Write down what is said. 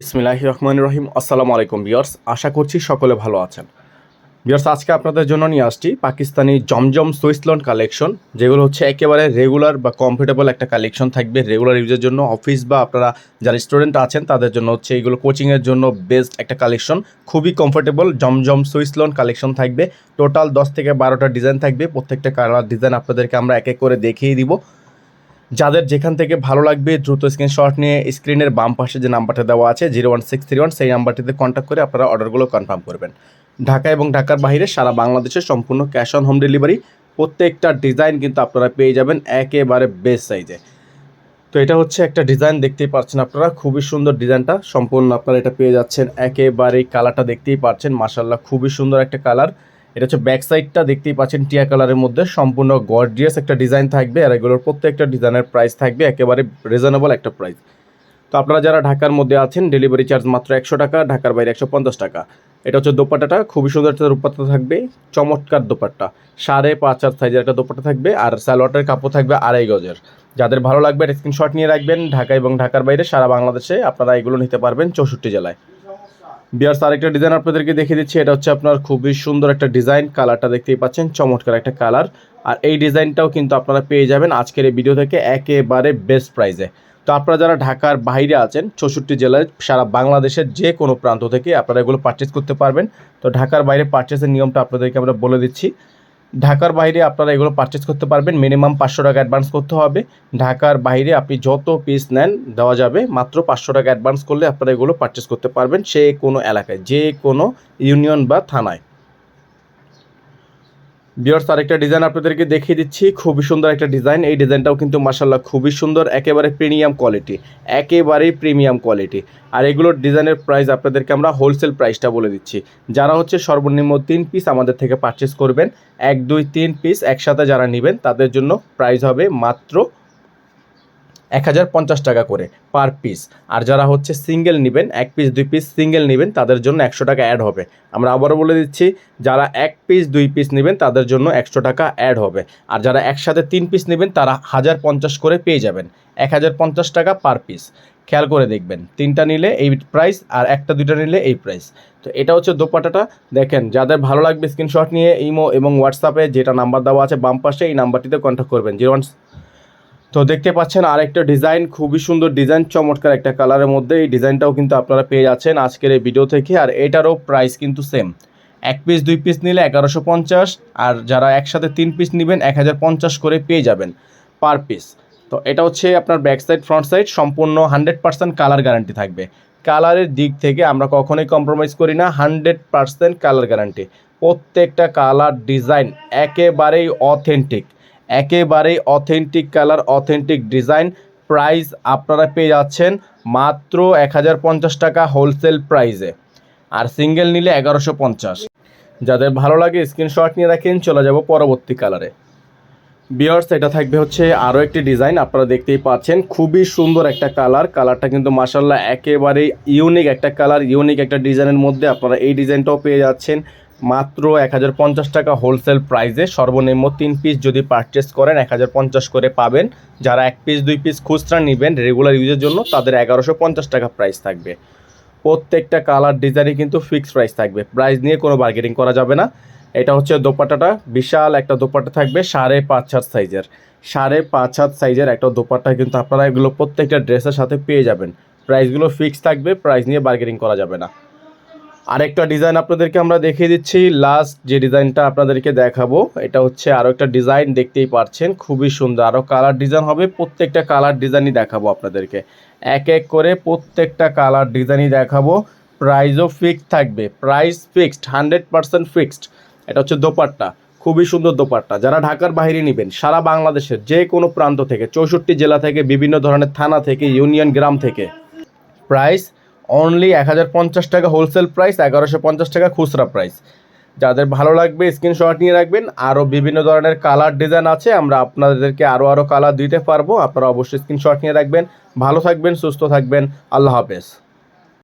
ইসমিল্লাহ রহমান রহিম। আসসালামু আলাইকুম বিয়ার্স আশা করছি সকলে ভালো আছেন। বিয়ার্স আজকে আপনাদের জন্য নিয়ে আসছি পাকিস্তানি জমজম সুইসলন কালেকশন, যেগুলো হচ্ছে একেবারে রেগুলার বা কমফোর্টেবল একটা কালেকশন থাকবে রেগুলার ইউজের জন্য। অফিস বা আপনারা যারা স্টুডেন্ট আছেন, তাদের জন্য হচ্ছে এগুলো কোচিংয়ের জন্য বেস্ট একটা কালেকশন। খুবই কমফোর্টেবল জমজম সুইসলন কালেকশন থাকবে। টোটাল দশ থেকে বারোটা ডিজাইন থাকবে। প্রত্যেকটা কালার ডিজাইন আপনাদেরকে আমরা এক এক করে দেখিয়ে দিব। যাদের যেখান থেকে ভালো লাগবে, দ্রুত স্ক্রিনশট নিয়ে স্ক্রিনের বাম পাশে যে নাম্বারটা দেওয়া আছে zero one six three one সেই নাম্বারটিতে কন্ট্যাক্ট করে আপনারা অর্ডারগুলো কনফার্ম করবেন। ঢাকা এবং ঢাকার বাইরে সারা বাংলাদেশে সম্পূর্ণ ক্যাশ অন হোম ডেলিভারি প্রত্যেকটা ডিজাইন কিন্তু আপনারা পেয়ে যাবেন একেবারে বেস্ট সাইজে তো এটা হচ্ছে একটা ডিজাইন দেখতেই পাচ্ছেন আপনারা, খুবই সুন্দর ডিজাইনটা সম্পূর্ণ আপনারা এটা পেয়ে যাচ্ছেন একেবারেই কালারটা দেখতেই পাচ্ছেন মাসাল্লাহ খুবই সুন্দর একটা কালার এটা হচ্ছে ব্যাক সাইডটা দেখতেই পাচ্ছেন টিয়া কালারের মধ্যে সম্পূর্ণ গর্জিয়াস একটা ডিজাইন থাকবে আর এগুলোর প্রত্যেকটা ডিজাইনের প্রাইস থাকবে একেবারে রিজনেবল একটা প্রাইস তো আপনারা যারা ঢাকার মধ্যে আছেন ডেলিভারি চার্জ মাত্র একশো টাকা, ঢাকার বাইরে একশো পঞ্চাশ টাকা। এটা হচ্ছে দোপাট্টাটা, খুবই সুন্দর একটা দোপাট্টা থাকবে, চমৎকার দোপাট্টা। সাড়ে পাঁচ হাত সাইজের একটা দোপাট্টা থাকবে আর স্যালোয়াটের কাপড় থাকবে আড়াই গজের। যাদের ভালো লাগবে স্ক্রিনশট নিয়ে রাখবেন, ঢাকা এবং ঢাকার বাইরে সারা বাংলাদেশে আপনারা এগুলো নিতে পারবেন চৌষট্টি জেলায়। বিয়ার্স আরেকটা ডিজাইন আপনাদেরকে দেখিয়ে দিচ্ছি। এটা হচ্ছে আপনার খুবই সুন্দর একটা ডিজাইন কালারটা দেখতেই পাচ্ছেন, চমৎকার একটা কালার আর এই ডিজাইনটাও কিন্তু আপনারা পেয়ে যাবেন আজকের এই ভিডিও থেকে একেবারে বেস্ট প্রাইজে তো আপনারা যারা ঢাকার বাইরে আছেন, চৌষট্টি জেলায় সারা বাংলাদেশের যে কোনো প্রান্ত থেকে আপনারা এগুলো পারচেস করতে পারবেন। তো ঢাকার বাইরে পারচেসের নিয়মটা আপনাদেরকে আমরা বলে দিচ্ছি। ঢাকার বাইরে আপনারা এগুলো পারচেস করতে পারবেন। মিনিমাম পাঁচশো টাকা অ্যাডভান্স করতে হবে। ঢাকার বাইরে আপনি যত পিস নেন, দেওয়া যাবে। মাত্র পাঁচশো টাকা অ্যাডভান্স করলে আপনারা এগুলো পারচেস করতে পারবেন। সে কোনো এলাকায়, যে কোনো ইউনিয়ন বা থানায়। বিয়ার্স আরেকটা ডিজাইন আপনাদেরকে দেখিয়ে দিচ্ছি। খুবই সুন্দর একটা ডিজাইন এই ডিজাইনটাও কিন্তু মাসাল্লাহ খুবই সুন্দর, একেবারে প্রিমিয়াম কোয়ালিটি একেবারেই প্রিমিয়াম কোয়ালিটি আর এগুলোর ডিজাইনের প্রাইস আপনাদেরকে আমরা হোলসেল প্রাইসটা বলে দিচ্ছি। যারা হচ্ছে সর্বনিম্ন তিন পিস আমাদের থেকে পারচেস করবেন, এক, দুই, তিন পিস একসাথে যারা নেবেন, তাদের জন্য প্রাইস হবে মাত্র এক হাজার পঞ্চাশ টাকা করে পার পিস আর যারা হচ্ছে সিঙ্গেল নেবেন, এক পিস দুই পিস সিঙ্গেল নেবেন, তাদের জন্য একশো টাকা অ্যাড হবে। আমরা আবারও বলে দিচ্ছি, যারা এক পিস দুই পিস নেবেন, তাদের জন্য একশো টাকা অ্যাড হবে। আর যারা একসাথে তিন পিস নেবেন, তারা হাজার পঞ্চাশ করে পেয়ে যাবেন। এক হাজার পঞ্চাশ টাকা পার পিস খেয়াল করে দেখবেন, তিনটা নিলে এই প্রাইস আর একটা, দুইটা নিলে এই প্রাইস তো এটা হচ্ছে দোপাটাটা দেখেন, যাদের ভালো লাগবে স্ক্রিনশট নিয়ে, ইমো এবং হোয়াটসঅ্যাপে যেটা নাম্বার দেওয়া আছে বাম পাশে, এই নাম্বারটিতে কন্ট্যাক্ট করবেন। জিরো ওয়ান তো দেখতে পাচ্ছেন আরেকটা ডিজাইন, খুবই সুন্দর ডিজাইন, চমৎকার একটা কালারের মধ্যে। এই ডিজাইনটাও কিন্তু আপনারা পেয়ে যাচ্ছেন আজকের এই ভিডিও থেকে, আর এটারও প্রাইস কিন্তু সেম এক পিস দুই পিস নিলে এগারোশো পঞ্চাশ, আর যারা একসাথে তিন পিস নেবেন, এক হাজার পঞ্চাশ করে পেয়ে যাবেন পার পিস তো এটা হচ্ছে আপনার ব্যাক সাইড ফ্রন্ট সাইড সম্পূর্ণ হান্ড্রেড পার্সেন্ট কালার গ্যারান্টি থাকবে। কালারের দিক থেকে আমরা কখনোই কম্প্রোমাইজ করি না হান্ড্রেড পার্সেন্ট কালার গ্যারান্টি প্রত্যেকটা কালার ডিজাইন একেবারেই অথেন্টিক একেবারেই authentic colour authentic design price আপনারা পেয়ে যাচ্ছেন মাত্র এক হাজার পঞ্চাশ টাকা হোলসেল প্রাইসে আর সিঙ্গেল নিলে এগারোশো পঞ্চাশ। যাদের ভালো লাগে স্ক্রিনশট নিয়ে রাখেন, চলে যাব পরবর্তী কালারে বিয়ার্স এটা থাকবে হচ্ছে আরও একটি ডিজাইন আপনারা দেখতেই পাচ্ছেন, খুবই সুন্দর একটা কালার কালারটা কিন্তু মাসাল্লাহ একেবারেই ইউনিক একটা কালার ইউনিক একটা ডিজাইনের মধ্যে আপনারা এই ডিজাইনটাও পেয়ে যাচ্ছেন। মাত্র এক হাজার পঞ্চাশ টাকা হোলসেল প্রাইসে সর্বনিম্ন তিন পিস যদি পারচেস করেন, এক হাজার পঞ্চাশ করে পাবেন। যারা এক পিস দুই পিস খুচরা নেবেন রেগুলার ইউজের জন্য, তাদের এগারোশো পঞ্চাশ টাকা প্রাইস থাকবে। প্রত্যেকটা কালার ডিজাইনই কিন্তু ফিক্সড প্রাইস থাকবে। প্রাইস নিয়ে কোনো বার্গেনিং করা যাবে না। এটা হচ্ছে দোপাট্টাটা। বিশাল একটা দোপাট্টা থাকবে সাড়ে পাঁচ হাত সাইজের সাড়ে পাঁচ হাত সাইজের একটা দোপাট্টা কিন্তু আপনারা এগুলো প্রত্যেকটা ড্রেসের সাথে পেয়ে যাবেন। প্রাইসগুলো ফিক্স থাকবে প্রাইস নিয়ে বার্গেনিং করা যাবে না। আরেকটা ডিজাইন আপনাদেরকে আমরা দেখিয়ে দিচ্ছি। লাস্ট যে ডিজাইনটা আপনাদেরকে দেখাবো, এটা হচ্ছে আরও একটা ডিজাইন দেখতেই পাচ্ছেন খুবই সুন্দর। আরও কালার ডিজাইন হবে, প্রত্যেকটা কালার ডিজাইনই দেখাবো আপনাদেরকে। এক এক করে প্রত্যেকটা কালার ডিজাইনই দেখাবো। প্রাইসও ফিক্সড থাকবে। Price fixed hundred percent fixed এটা হচ্ছে দোপাট্টা। খুবই সুন্দর দোপাট্টা। যারা ঢাকার বাইরে নেবেন, সারা বাংলাদেশের যে কোনো প্রান্ত থেকে, চৌষট্টি জেলা থেকে, বিভিন্ন ধরনের থানা থেকে, ইউনিয়ন, গ্রাম থেকে প্রাইস অনলি এক হাজার পঞ্চাশ টাকা হোলসেল প্রাইস এগারোশো পঞ্চাশ টাকা খুচরা প্রাইস যাদের ভালো লাগবে স্ক্রিনশট নিয়ে রাখবেন। আরও বিভিন্ন ধরনের কালার ডিজাইন আছে, আমরা আপনাদেরকে আরও আরও কালার দিতে পারব। আপনারা অবশ্যই স্ক্রিনশট নিয়ে রাখবেন। ভালো থাকবেন, সুস্থ থাকবেন। আল্লাহ হাফেজ।